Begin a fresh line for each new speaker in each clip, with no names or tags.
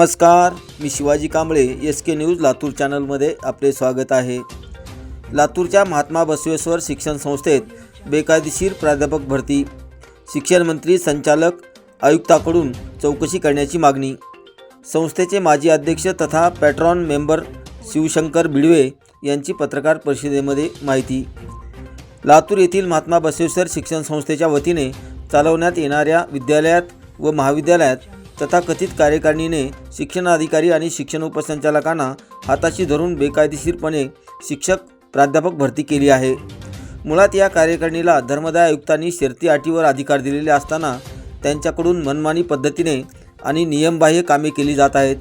नमस्कार मी Shivaji Kamble S K news Latur चॅनलमध्ये आपले स्वागत आहे लातूरच्या महात्मा बसवेश्वर शिक्षण संस्थेत बेकायदेशीर प्राध्यापक भरती शिक्षण मंत्री संचालक आयुक्ताकडून चौकशी करण्याची मागणी संस्थेचे माजी अध्यक्ष तथा पॅट्रॉन मेंबर शिवशंकर बिडवे यांची पत्रकार परिषदेमध्ये माहिती लातूर येथील महात्मा बसवेश्वर शिक्षण संस्थेच्या वतीने चालवण्यात येणाऱ्या विद्यालयात व महाविद्यालयात तथाकथित कार्यकारिणीने शिक्षणाधिकारी आणि शिक्षण उपसंचालकांना हाताशी धरून बेकायदेशीरपणे शिक्षक प्राध्यापक भरती केली आहे मुळात या कार्यकारिणीला धर्मदाय आयुक्तांनी शर्ती अटीवर अधिकार दिलेले असताना त्यांच्याकडून मनमानी पद्धतीने आणि नियमबाह्य कामे केली जात आहेत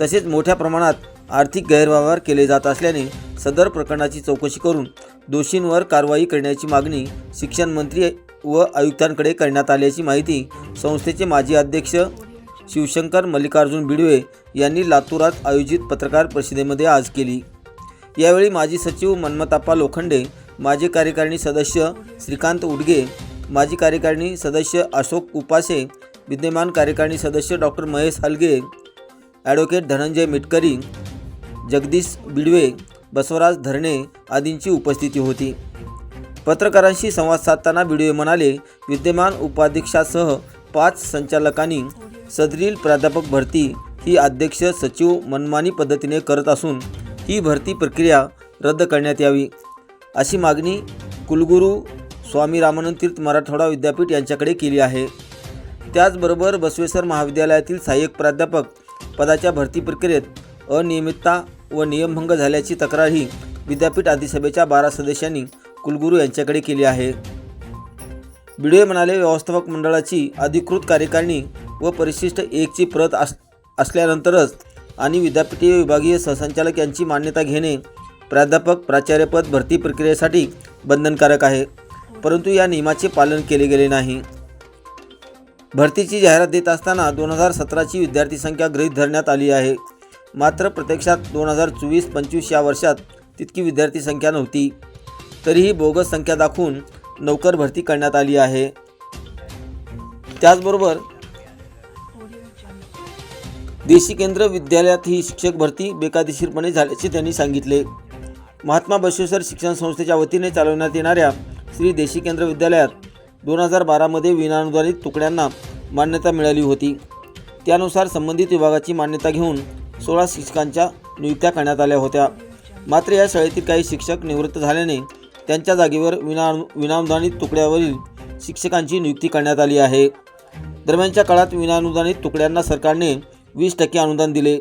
तसेच मोठ्या प्रमाणात आर्थिक गैरव्यवहार केले जात असल्याने सदर प्रकरणाची चौकशी करून दोषींवर कारवाई करण्याची मागणी शिक्षण मंत्री व आयुक्तांकडे करण्यात आल्याची माहिती संस्थेचे माजी अध्यक्ष शिवशंकर मल्लिकार्जुन बिडवे यांनी लातूरात आयोजित पत्रकार परिषदेमध्ये आज केली यावेळी माजी सचिव मन्मताप्पा लोखंडे माजी कार्यकारिणी सदस्य श्रीकांत उडगे माजी कार्यकारिणी सदस्य अशोक उपासे विद्यमान कार्यकारिणी सदस्य डॉक्टर महेश हलगे ॲडव्होकेट धनंजय मिटकरी जगदीश बिडवे बसवराज धरणे आदींची उपस्थिती होती पत्रकारांशी संवाद साधताना बिडवे म्हणाले विद्यमान उपाध्यक्षासह पाच संचालकांनी सदरील प्राध्यापक भरती ही अध्यक्ष सचिव मनमानी पद्धतीने करत असून ही भरती प्रक्रिया रद्द करण्यात यावी अशी मागणी कुलगुरू स्वामी रामानंद तीर्थ मराठवाडा विद्यापीठ यांच्याकडे केली आहे त्याचबरोबर बसवेश्वर महाविद्यालयातील सहाय्यक प्राध्यापक पदाच्या भरती प्रक्रियेत अनियमितता व नियमभंग झाल्याची तक्रारही विद्यापीठ अधिसभेच्या बारा सदस्यांनी कुलगुरू यांच्याकडे केली आहे बिडवे म्हणाले व्यवस्थापक मंडळाची अधिकृत कार्यकारिणी व परिशिष्ट एकची प्रत अस असल्यानंतरच आणि विद्यापीठीय विभागीय सहसंचालक यांची मान्यता घेणे प्राध्यापक प्राचार्यपद भरती प्रक्रियेसाठी बंधनकारक आहे परंतु या नियमाचे पालन केले गेले नाही भरतीची जाहिरात देत असताना दोन हजार सतराची विद्यार्थी संख्या गृहीत धरण्यात आली आहे मात्र प्रत्यक्षात दोन हजार चोवीस पंचवीस या वर्षात तितकी विद्यार्थी संख्या नव्हती तरीही बोगस संख्या दाखवून नोकर भरती करण्यात आली आहे त्याचबरोबर देशी केंद्र विद्यालयात ही शिक्षक भरती बेकायदेशीरपणे झाल्याचे त्यांनी सांगितले महात्मा बसवेश्वर शिक्षण संस्थेच्या वतीने चालवण्यात येणाऱ्या श्री देशी केंद्र विद्यालयात दोन हजार बारामध्ये विनानुदानित तुकड्यांना मान्यता मिळाली होती त्यानुसार संबंधित विभागाची मान्यता घेऊन सोळा शिक्षकांच्या नियुक्त्या करण्यात आल्या होत्या मात्र या शाळेतील काही शिक्षक निवृत्त झाल्याने त्यांच्या जागेवर विना विनानुदानित तुकड्यावरील शिक्षकांची नियुक्ती करण्यात आली आहे दरम्यानच्या काळात विनानुदानित तुकड्यांना सरकारने वीस टक्के अनुदान दिले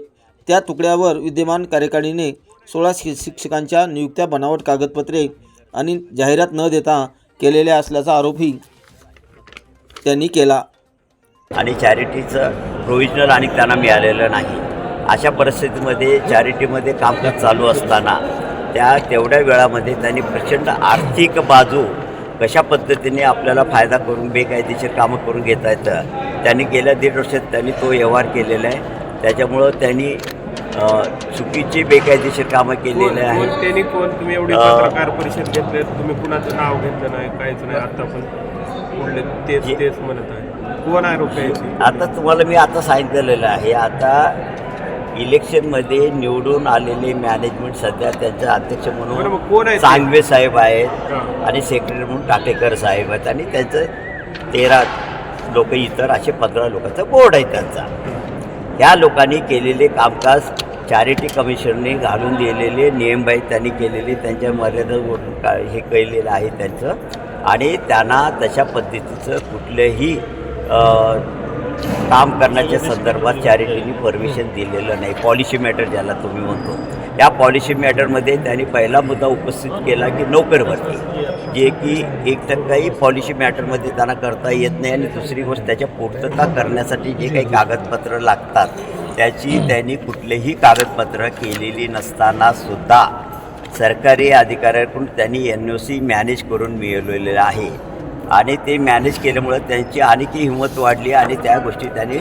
त्या तुकड्यावर विद्यमान कार्यकारिणीने सोळा शिक्षकांच्या नियुक्त्या बनावट कागदपत्रे आणि जाहिरात न देता केलेल्या असल्याचा आरोपही त्यांनी केला
आणि चॅरिटीचं प्रोव्हिजनल आणि त्यांना मिळालेलं नाही अशा परिस्थितीमध्ये चॅरिटीमध्ये कामकाज चालू असताना त्या तेवढ्या वेळामध्ये त्यांनी प्रचंड आर्थिक बाजू कशा पद्धतीने आपल्याला फायदा करून बेकायदेशीर कामं करून घेता येतं त्यांनी गेल्या दीड वर्षात त्यांनी तो व्यवहार केलेला आहे त्याच्यामुळं त्यांनी चुकीची बेकायदेशीर कामं केलेली आहेत
त्यांनी कोण तुम्ही एवढी पत्रकार परिषद घेतले तुम्ही कुणाचं नाव घेतलं नाही काहीच नाही आता पण पुढले तेच तेच म्हणत आहे कोण आहे
आता तुम्हाला मी आता सांगितलेलं आहे आता इलेक्शनमध्ये निवडून आलेले मॅनेजमेंट सध्या त्यांचे अध्यक्ष म्हणून कोण आहे सांगवे साहेब आहेत आणि सेक्रेटरी म्हणून टाटेकर साहेब आहेत आणि त्यांचं तेरा लोक इतर असे पंधरा लोकांचा बोर्ड आहे त्यांचा ह्या लोकांनी केलेले कामकाज चॅरिटी कमिशनने घालून दिलेले नियमबाई त्यांनी केलेले त्यांच्या मर्यादा का हे केलेलं आहे त्यांचं आणि त्यांना तशा पद्धतीचं कुठलंही काम करण्याच्या संदर्भात चॅरिटीनी परमिशन दिलेलं नाही पॉलिसी मॅटर ज्याला तुम्ही म्हणतो या पॉलिसी मॅटरमध्ये त्यांनी पहिला मुद्दा उपस्थित केला की नोकर भरती जे की एक तर काही पॉलिसी मॅटरमध्ये त्यांना करता येत नाही आणि दुसरी गोष्ट त्याच्या पूर्तता करण्यासाठी जे काही कागदपत्रं लागतात त्याची त्यांनी कुठलेही कागदपत्र केलेली नसताना सुद्धा सरकारी अधिकाऱ्याकडून त्यांनी एन ओ सी मॅनेज करून मिळवलेलं आहे आणि ते मॅनेज केल्यामुळं त्यांची आणखी हिंमत वाढली आणि त्या गोष्टी त्यांनी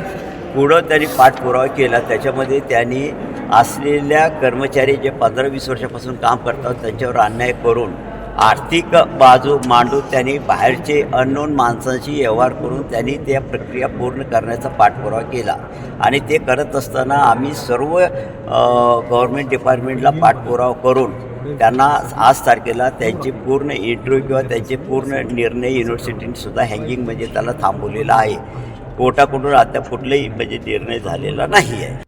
पुढं त्यांनी पाठपुरावा केला त्याच्यामध्ये त्यांनी असलेल्या कर्मचारी जे पंधरा वीस वर्षापासून काम करतात त्यांच्यावर अन्याय करून आर्थिक बाजू मांडून त्यांनी बाहेरचे अननोन माणसांशी व्यवहार करून त्यांनी त्या प्रक्रिया पूर्ण करण्याचा पाठपुरावा केला आणि ते करत असताना आम्ही सर्व गव्हर्मेंट डिपार्टमेंटला पाठपुरावा करून त्यांना आज तारखेला त्यांची पूर्ण इंटरव्ह्यू किंवा त्यांचे पूर्ण निर्णय युनिव्हर्सिटीनसुद्धा हँगिंग म्हणजे त्याला थांबवलेला आहे कोर्टाकडून आता कुठलंही म्हणजे निर्णय झालेला नाही आहे